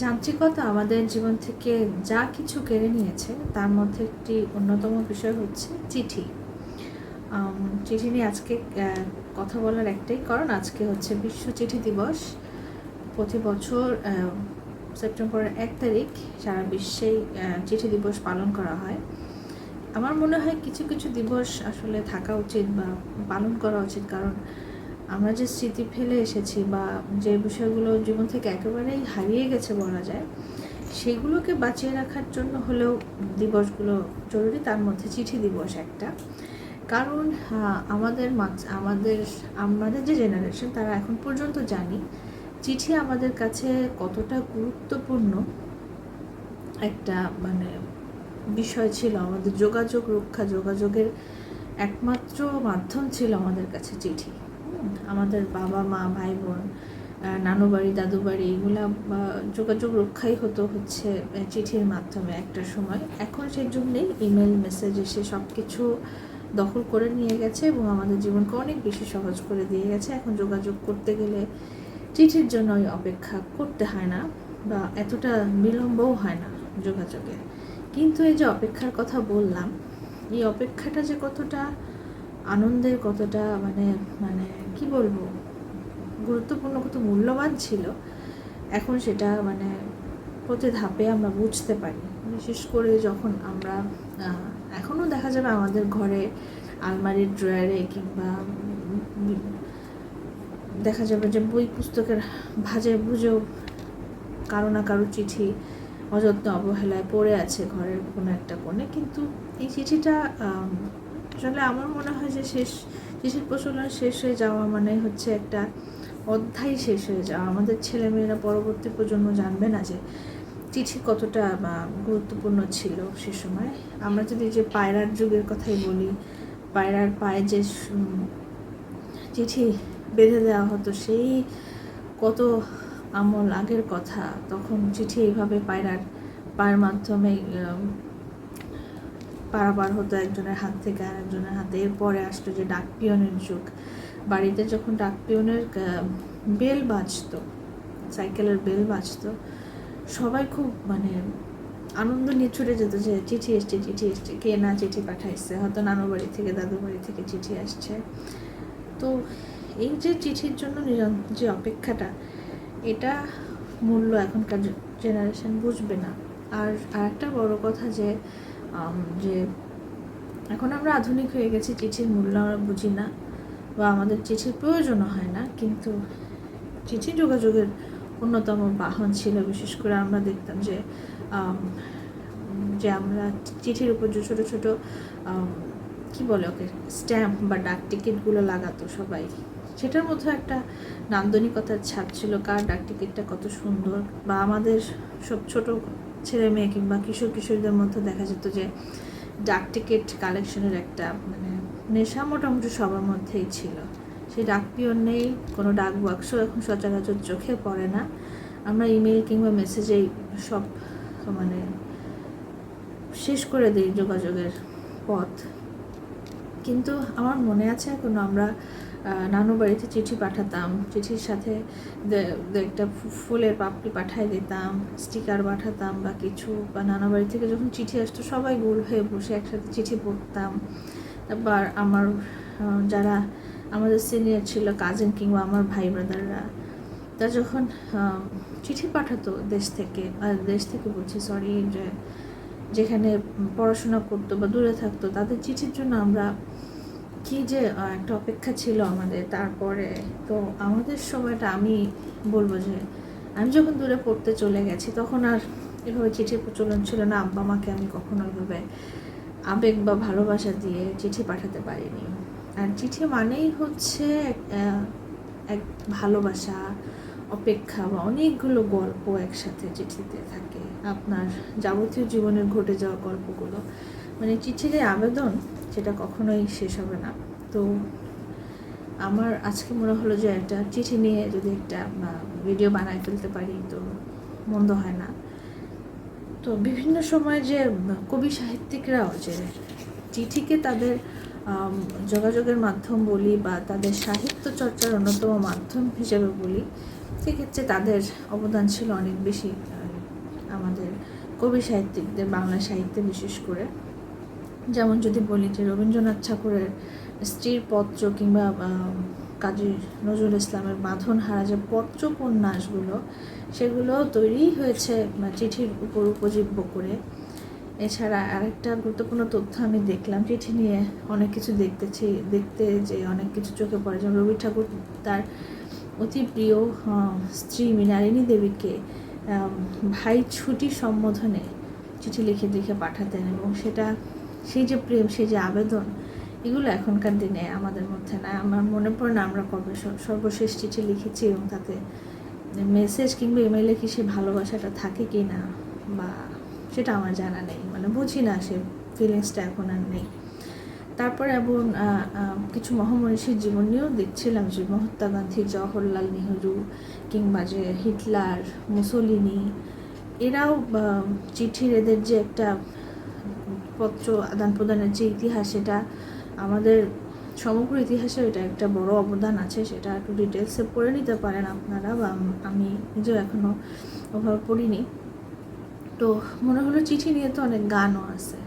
যান্ত্রিকতা আমাদের জীবন থেকে যা কিছু কেড়ে নিয়েছে, তার মধ্যে একটি অন্যতম বিষয় হচ্ছে চিঠি। চিঠি নিয়ে আজকে কথা বলার একটাই কারণ আজকে হচ্ছে বিশ্ব চিঠি দিবস। প্রতি বছর সেপ্টেম্বরের এক তারিখ সারা বিশ্বেই চিঠি দিবস পালন করা হয়। আমার মনে হয় কিছু কিছু দিবস আসলে থাকা উচিত বা পালন করা উচিত, কারণ আমরা যে স্মৃতি ফেলে এসেছি বা যে বিষয়গুলো জীবন থেকে একেবারেই হারিয়ে গেছে বলা যায়, সেগুলোকে বাঁচিয়ে রাখার জন্য হলেও দিবসগুলো জরুরি, তার মধ্যে চিঠি দিবস একটা। কারণ আমাদের আমাদের আমাদের যে জেনারেশন তারা এখন পর্যন্ত জানি চিঠি আমাদের কাছে কতটা গুরুত্বপূর্ণ একটা মানে বিষয় ছিল। আমাদের যোগাযোগ রক্ষা, যোগাযোগের একমাত্র মাধ্যম ছিল আমাদের কাছে চিঠি। আমাদের বাবা, মা, ভাই, বোন নানু বাড়ি, দাদু বাড়ি, এগুলা যোগাযোগ রক্ষাই হতো হচ্ছে চিঠির মাধ্যমে একটা সময়। এখন সেই জন্যেই ইমেল, মেসেজ এসে সব কিছু দখল করে নিয়ে গেছে এবং আমাদের জীবনকে অনেক বেশি সহজ করে দিয়ে গেছে। এখন যোগাযোগ করতে গেলে চিঠির জন্য ওই অপেক্ষা করতে হয় না বা এতটা বিলম্বও হয় না যোগাযোগে। কিন্তু এই যে অপেক্ষার কথা বললাম, এই অপেক্ষাটা যে কতটা আনন্দের কতটা মানে মানে কি বলব? গুরুত্বপূর্ণ কত মূল্যবান ছিল, এখন সেটা মানে প্রতি ধাপে আমরা বুঝতে পারি। বিশেষ করে যখন আমরা এখনও দেখা যাবে আমাদের ঘরে আলমারির ড্রয়ারে কিংবা দেখা যাবে যে বই পুস্তকের ভাজে ভুজেও কারও না কারও চিঠি অযত্ন অবহেলায় পড়ে আছে ঘরের কোনো একটা কোণে। কিন্তু এই চিঠিটা আসলে আমার মনে হয় যে শেষ চিঠির প্রচলন শেষ হয়ে যাওয়া মানে হচ্ছে একটা অধ্যায় শেষ হয়ে যাওয়া। আমাদের ছেলেমেয়েরা পরবর্তী প্রজন্ম জানবে না যে চিঠি কতটা গুরুত্বপূর্ণ ছিল সে সময়। আমরা যদি যে পায়রার যুগের কথাই বলি, পায়রার পায়ে যে চিঠি বেঁধে দেওয়া হতো, সেই কত আমল আগের কথা। তখন চিঠি এইভাবে পায়রার পায়ের মাধ্যমে পারাপার হতো একজনের হাত থেকে আরেকজনের হাতে। এরপরে আসতো যে ডাক পিয়নের যুগ। বাড়িতে যখন ডাক পিয়নের বেল বাজতো, সাইকেলের বেল বাজতো, সবাই খুব মানে আনন্দ নিয়ে ছুটে যেত যে চিঠি এসছে চিঠি এসছে। কে না চিঠি পাঠাইছে? হয়তো নানু বাড়ি থেকে দাদু বাড়ি থেকে চিঠি আসছে। তো এই যে চিঠির জন্য যে অপেক্ষাটা, এটা মূল্য এখনকার জেনারেশন বুঝবে না। আর আরেকটা বড় কথা যে যে এখন আমরা আধুনিক হয়ে গেছি, চিঠির মূল্য আমরা বুঝি না বা আমাদের চিঠির প্রয়োজনও হয় না, কিন্তু চিঠি যোগাযোগের অন্যতম বাহন ছিল। বিশেষ করে আমরা দেখতাম যে যে আমরা চিঠির উপর যে ছোটো ছোটো কী বলে ওকে, স্ট্যাম্প বা ডাক টিকিটগুলো লাগাতো সবাই। সেটার মধ্যে একটা নান্দনিকতার ছাপ ছিল, কার ডাক টিকিটটা কত সুন্দর বা আমাদের সব ছোট ছেলে মেয়ে কিংবা কিশোর কিশোরীদের মধ্যে দেখা যেত যে ডাক টিকিট কালেকশনের একটা মানে নেশা মোটামুটি সবার মধ্যেই ছিল। সেই ডাক পিওর নেই, কোনো ডাক বাক্স এখন সচরাচর চোখে পড়ে না। আমরা ইমেল কিংবা মেসেজেই সব মানে শেষ করে দিই যোগাযোগের পথ। কিন্তু আমার মনে আছে এখনও আমরা নানু বাড়িতে চিঠি পাঠাতাম। চিঠির সাথে একটা ফুলের পাপড়ি পাঠাই দিতাম স্টিকার পাঠাতাম বা কিছু। বা নানা বাড়ি থেকে যখন চিঠি আসতো, সবাই গোল হয়ে বসে একসাথে চিঠি পড়তাম। তারপর আমার যারা আমাদের সিনিয়র ছিল কাজিন কিংবা আমার ভাই ব্রাদাররা তা যখন চিঠি পাঠাতো দেশ থেকে দেশ থেকে বলছি সরি যে যেখানে পড়াশোনা করতো বা দূরে থাকতো, তাদের চিঠির জন্য আমরা কি যে একটা অপেক্ষা ছিল আমাদের তারপরে। তো আমাদের সময়টা আমি বলব যে, আমি যখন দূরে পড়তে চলে গেছি, তখন আর এভাবে চিঠির প্রচলন ছিল না। আব্বা মাকে আমি কখনো এভাবে আবেগ বা ভালোবাসা দিয়ে চিঠি পাঠাতে পারিনি। আর চিঠি মানেই হচ্ছে এক ভালোবাসা অপেক্ষা বা অনেকগুলো গল্প একসাথে চিঠিতে থাকে। আপনার যাবতীয় জীবনের ঘটে যাওয়া গল্পগুলো। মানে চিঠির আবেদন, সেটা কখনোই শেষ হবে না। তো আমার আজকে মনে হলো যে একটা চিঠি নিয়ে যদি একটা ভিডিও বানায় ফেলতে পারি, তো মন্দ হয় না। তো বিভিন্ন সময় যে কবি সাহিত্যিকরাও যে চিঠিকে তাদের যোগাযোগের মাধ্যম বলি বা তাদের সাহিত্য চর্চার অন্যতম মাধ্যম হিসেবে বলি সেক্ষেত্রে তাদের অবদান ছিল অনেক বেশি আমাদের কবি সাহিত্যিকদের বাংলা সাহিত্যে বিশেষ করে। যেমন যদি বলি যে রবীন্দ্রনাথ ঠাকুরের স্ত্রীর পত্র কিংবা কাজী নজরুল ইসলামের বাঁধন হারা যে পত্র উপন্যাসগুলো সেগুলো তৈরি হয়েছে চিঠির উপর উপজীব্য করে। এছাড়া আরেকটা গুরুত্বপূর্ণ তথ্য আমি দেখলাম, চিঠি নিয়ে অনেক কিছু দেখতেছি, দেখতে যে অনেক কিছু চোখে পড়ে। যেমন রবি ঠাকুর তার অতি প্রিয় স্ত্রী মৃণালিনী দেবীকে ভাই ছুটি সম্বোধনে চিঠি লিখে লিখে পাঠাতেন এবং সেটা, সেই যে প্রেম, সেই যে আবেদন, এগুলো এখনকার দিনে আমাদের মধ্যে না আমার মনে পড়ে না আমরা কবে সর্বশেষ চিঠি লিখেছি এবং তাতে মেসেজ কিংবা ইমেলে কি সে ভালোবাসাটা থাকে কি না বা সেটা আমার জানা নেই। মানে বুঝি না সে ফিলিংসটা এখন আর নেই। তারপরে আহ, কিছু মহামনীষীর জীবন নিয়েও দেখছিলাম যে মহাত্মা গান্ধী জওহরলাল নেহরু কিংবা যে হিটলার মুসোলিনি এরাও চিঠির এদের যে একটা পত্র আদান প্রদানের যে ইতিহাস সেটা আমাদের সমগ্র ইতিহাসে এটা একটা বড় অবদান আছে সেটা একটু ডিটেলসে পড়ে নিতে পারেন আপনারা বা আমি নিজেও এখনও ওভাবে পড়িনি। তো মনে হলো চিঠি নিয়ে তো অনেক গানও আছে।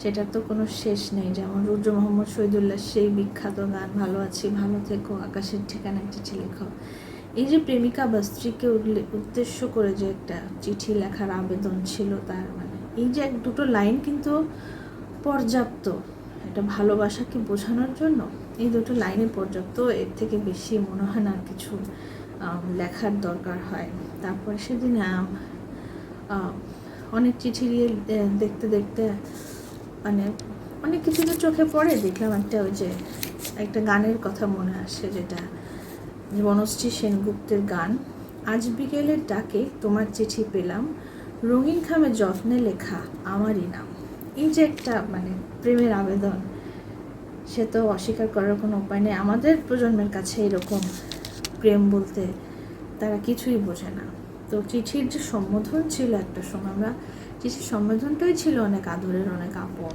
সেটার তো কোনো শেষ নেই। যেমন রুদ্র মোহাম্মদ শহীদুল্লাহ, সেই বিখ্যাত গান, ভালো আছি, ভালো থেকো আকাশের ঠিকানায় চিঠি লেখো এই যে প্রেমিকা বা স্ত্রীকে উদ্দেশ্য করে যে একটা চিঠি লেখার আবেদন ছিল তার মানে এই যে এক দুটো লাইন কিন্তু পর্যাপ্ত একটা ভালোবাসাকে বোঝানোর জন্য এই দুটো লাইনে পর্যাপ্ত, এর থেকে বেশি মনে হয় না কিছু লেখার দরকার হয়। তারপরে সেদিন অনেক চিঠি দেখতে দেখতে মানে অনেক কিছু তো চোখে পড়ে, দেখলাম একটা ওই যে একটা গানের কথা মনে আসে যেটা, বনশ্রী সেনগুপ্তের গান। আজ বিকেলের ডাকে তোমার চিঠি পেলাম, রঙিন খামে যত্নে লেখা আমারই নাম। এই যে একটা মানে প্রেমের আবেদন, সে তো অস্বীকার করার কোনো উপায় নেই। আমাদের প্রজন্মের কাছে এরকম প্রেম বলতে তারা কিছুই বোঝে না। তো চিঠির যে সম্বোধন ছিল একটা সময় আমরা চিঠির সম্বোধনটাই ছিল অনেক আদরের, অনেক আপন।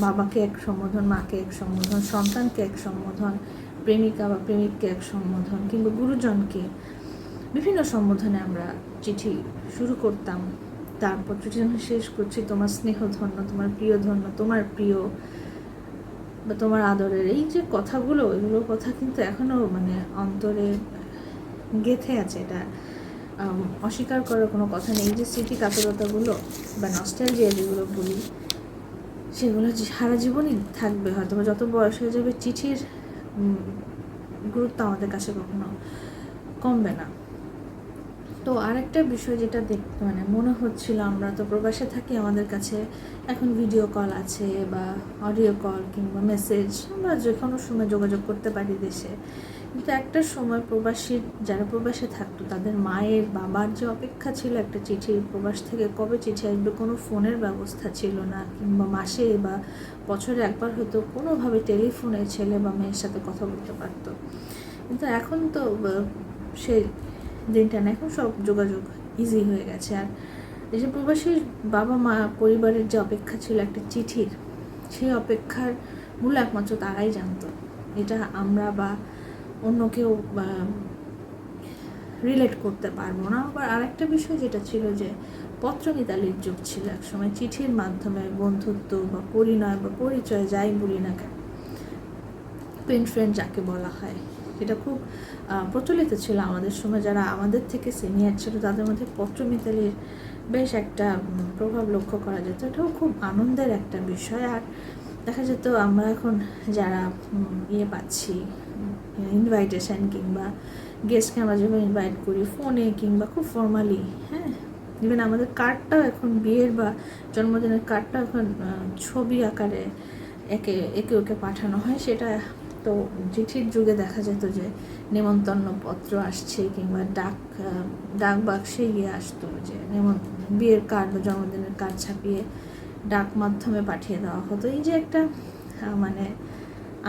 বাবাকে এক সম্বোধন, মাকে এক সম্বোধন, সন্তানকে এক সম্বোধন, প্রেমিকা বা প্রেমিককে এক সম্বোধন কিংবা গুরুজনকে। বিভিন্ন সম্বোধনে আমরা চিঠি শুরু করতাম, তারপর চিঠি যখন শেষ করছি, তোমার স্নেহ ধন্য তোমার প্রিয় ধন্য তোমার প্রিয় বা তোমার আদরের। এই যে কথাগুলো এগুলো কথা কিন্তু এখনও মানে অন্তরে গেথে আছে। এটা অস্বীকার করার কোনো কথা নেই। যে স্মৃতি কাতরতাগুলো বা নস্টালজিয়া যেগুলো বলি, সেগুলো সারা জীবনই থাকবে হয়তো বা। যত বয়স হয়ে যাবে চিঠির গুরুত্ব আমাদের কাছে কখনো কমবে না। তো আরেকটা বিষয় যেটা দেখ মানে মনে হচ্ছিল আমরা তো প্রবাসে থাকি আমাদের কাছে, এখন ভিডিও কল আছে বা অডিও কল কিংবা মেসেজ আমরা যে কোনো সময় যোগাযোগ করতে পারি দেশে। কিন্তু একটা সময় প্রবাসীর যারা প্রবাসে থাকতো তাদের মায়ের বাবার যে অপেক্ষা ছিল একটা চিঠি প্রবাস থেকে কবে চিঠি আসবে কোনো ফোনের ব্যবস্থা ছিল না কিংবা মাসে বা বছরে একবার হয়তো কোনোভাবে টেলিফোনে ছেলে বা মেয়ের সাথে কথা বলতে পারতো। কিন্তু এখন তো আহ, সে দিনটা না এখন সব যোগাযোগ ইজি হয়ে গেছে। আর যে প্রবাসীর বাবা মা পরিবারের যে অপেক্ষা ছিল একটা চিঠির সেই অপেক্ষার মূল একমাত্র তারাই জানতো। এটা আমরা বা অন্য কেউ রিলেট করতে পারব না। আবার আরেকটা বিষয় যেটা ছিল যে, পত্রমিতালির যুগ ছিল একসময় চিঠির মাধ্যমে বন্ধুত্ব বা পরিণয় বা পরিচয় যাই বলি না কেন পেন ফ্রেন্ড যাকে বলা হয় এটা খুব প্রচলিত ছিল আমাদের সময়। যারা আমাদের থেকে সিনিয়র ছিল, তাদের মধ্যে পত্রমিতালির বেশ একটা প্রভাব লক্ষ্য করা যেত। এটাও খুব আনন্দের একটা বিষয়। আর দেখা যেত আমরা এখন যারা ইয়ে পাচ্ছি ইনভাইটেশন কিংবা গেস্টকে আমরা যেভাবে ইনভাইট করি ফোনে কিংবা খুব ফর্মালি হ্যাঁ? ইভেন আমাদের কার্ডটাও এখন বিয়ের বা জন্মদিনের কার্ডটাও এখন ছবি আকারে একে একে ওকে পাঠানো হয়। সেটা তো চিঠির যুগে দেখা যেত যে নেমন্তন্ন পত্র আসছে কিংবা ডাক ডাক বাক্সে গিয়ে আসতো যে নেমন বিয়ের কার্ড বা জন্মদিনের কার্ড ছাপিয়ে ডাক মাধ্যমে পাঠিয়ে দেওয়া হতো। এই যে একটা মানে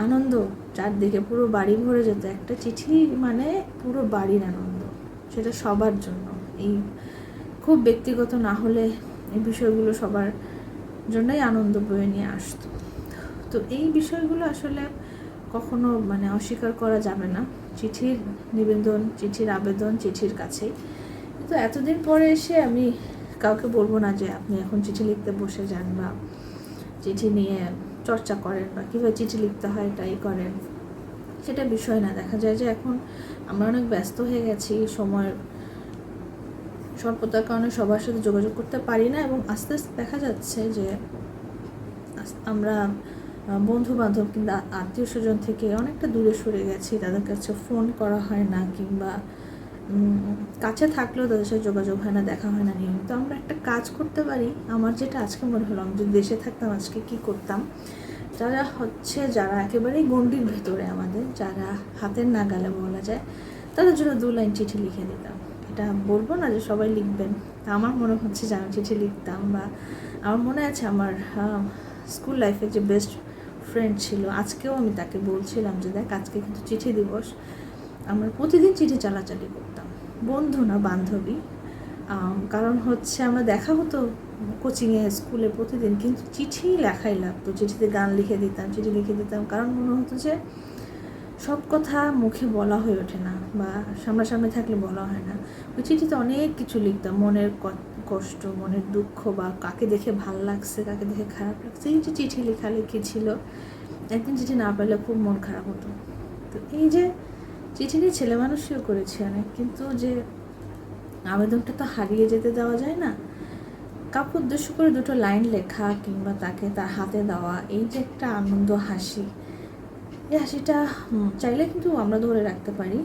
আনন্দ। চারদিকে পুরো বাড়ি ভরে যেত। একটা চিঠি মানে পুরো বাড়ির আনন্দ। সেটা সবার জন্য। এই খুব ব্যক্তিগত না হলে এই বিষয়গুলো সবার জন্যই আনন্দ বয়ে নিয়ে আসতো। তো এই বিষয়গুলো আসলে কখনো মানে অস্বীকার করা যাবে না। চিঠির নিবেদন, চিঠির আবেদন, চিঠির কাছেই কিন্তু এতদিন পরে এসে আমি কাউকে বলব না যে, আপনি এখন চিঠি লিখতে বসে যান বা চিঠি নিয়ে চর্চা করেন বা কীভাবে চিঠি লিখতে হয়, এটাই করেন। সেটা বিষয় না, দেখা যায় যে এখন আমরা অনেক ব্যস্ত হয়ে গেছি সময়ের স্বল্পতার কারণে সবার সাথে যোগাযোগ করতে পারি না এবং আস্তে আস্তে দেখা যাচ্ছে যে আমরা বন্ধু বান্ধব কিংবা আত্মীয় স্বজন থেকে অনেকটা দূরে সরে গেছি, তাদের কাছে ফোন করা হয় না কিংবা কাছে থাকলেও তাদের সাথে যোগাযোগ হয় না, দেখা হয় না নিয়মিত। আমরা একটা কাজ করতে পারি। আমার যেটা আজকে মনে হলো, আমি যদি দেশে থাকতাম, আজকে কি করতাম? যারা হচ্ছে, যারা একেবারেই গণ্ডির ভেতরে আমাদের, যারা হাতের নাগালে বলা যায়, তাদের জন্য দু লাইন চিঠি লিখে দিতাম। এটা বলব না যে সবাই লিখবেন। আমার মনে হচ্ছে যে আমি চিঠি লিখতাম বা আমার মনে আছে আমার স্কুল লাইফে যে বেস্ট ফ্রেন্ড ছিল, আজকেও আমি তাকে বলছিলাম যে দেখ, আজকে কিন্তু চিঠি দিবস। আমরা প্রতিদিন চিঠি চালাচালি করতাম। বন্ধু না বান্ধবী। কারণ হচ্ছে আমরা দেখা হতো কোচিংয়ে স্কুলে প্রতিদিন, কিন্তু চিঠি লেখাই লাগতো। চিঠিতে গান লিখে দিতাম, চিঠি লিখে দিতাম। কারণ মনে হতো যে সব কথা মুখে বলা হয়ে ওঠে না বা সামনাসামনি থাকলে বলা হয় না। ওই চিঠিতে অনেক কিছু লিখতাম, মনের কষ্ট, মনের দুঃখ বা কাকে দেখে ভালো লাগছে, কাকে দেখে খারাপ লাগছে। এই যে চিঠি লেখালেখি ছিল, একদিন চিঠি না পেলে খুব মন খারাপ হতো। তো এই যে চিঠি নিয়ে ছেলে মানুষও করেছি অনেক, কিন্তু যে আবেদনটা তো হারিয়ে যেতে দেওয়া যায় না। কাউকে উদ্দেশ্য করে দুটো লাইন লেখা কিংবা তাকে তার হাতে দেওয়া, এই যে একটা আনন্দ হাসি। এই হাসিটা চাইলে কিন্তু আমরা ধরে রাখতে পারি।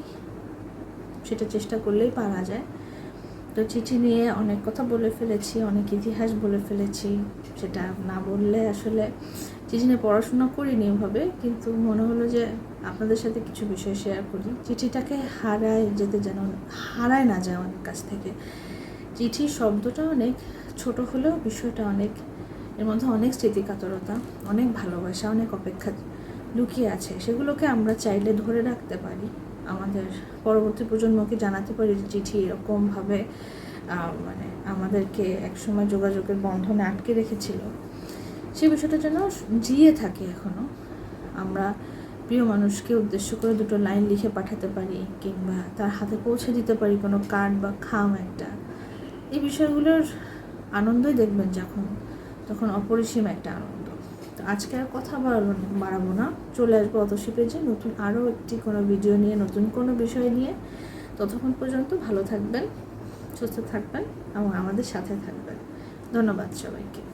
সেটা চেষ্টা করলেই পারা যায়। তো চিঠি নিয়ে অনেক কথা বলে ফেলেছি, অনেক ইতিহাস বলে ফেলেছি। সেটা না বললে আসলে চিঠি নিয়ে পড়াশোনা করিনি ওভাবে, কিন্তু মনে হলো যে আপনাদের সাথে কিছু বিষয় শেয়ার করি। চিঠিটাকে হারায় যেতে যেন, হারায় না যায় আমাদের কাছ থেকে। চিঠি শব্দটা অনেক ছোট হলেও বিষয়টা অনেক, এর মধ্যে অনেক স্মৃতিকাতরতা, অনেক ভালোবাসা, অনেক অপেক্ষা লুকিয়ে আছে। সেগুলোকে আমরা চাইলে ধরে রাখতে পারি। আমাদের পরবর্তী প্রজন্মকে জানাতে পারি চিঠি এরকমভাবে মানে আমাদেরকে একসময় যোগাযোগের বন্ধনে আটকে রেখেছিল। সেই বিষয়টা যেন জিয়ে থাকে এখনও আমরা প্রিয় মানুষকে উদ্দেশ্য করে দুটো লাইন লিখে পাঠাতে পারি, কিংবা তার হাতে পৌঁছে দিতে পারি কোনো কার্ড বা খাম একটা। এই বিষয়গুলোর আনন্দই দেখবেন যখন, তখন অপরিসীম একটা আনন্দ। তো আজকে আর কথা বাড়াবো বাড়াবো না। চলে আসব অতসী পেজে, নতুন আরও একটি কোনো ভিডিও নিয়ে, নতুন কোনো বিষয় নিয়ে। ততক্ষণ পর্যন্ত ভালো থাকবেন, সুস্থ থাকবেন এবং আমাদের সাথে থাকবেন। ধন্যবাদ সবাইকে।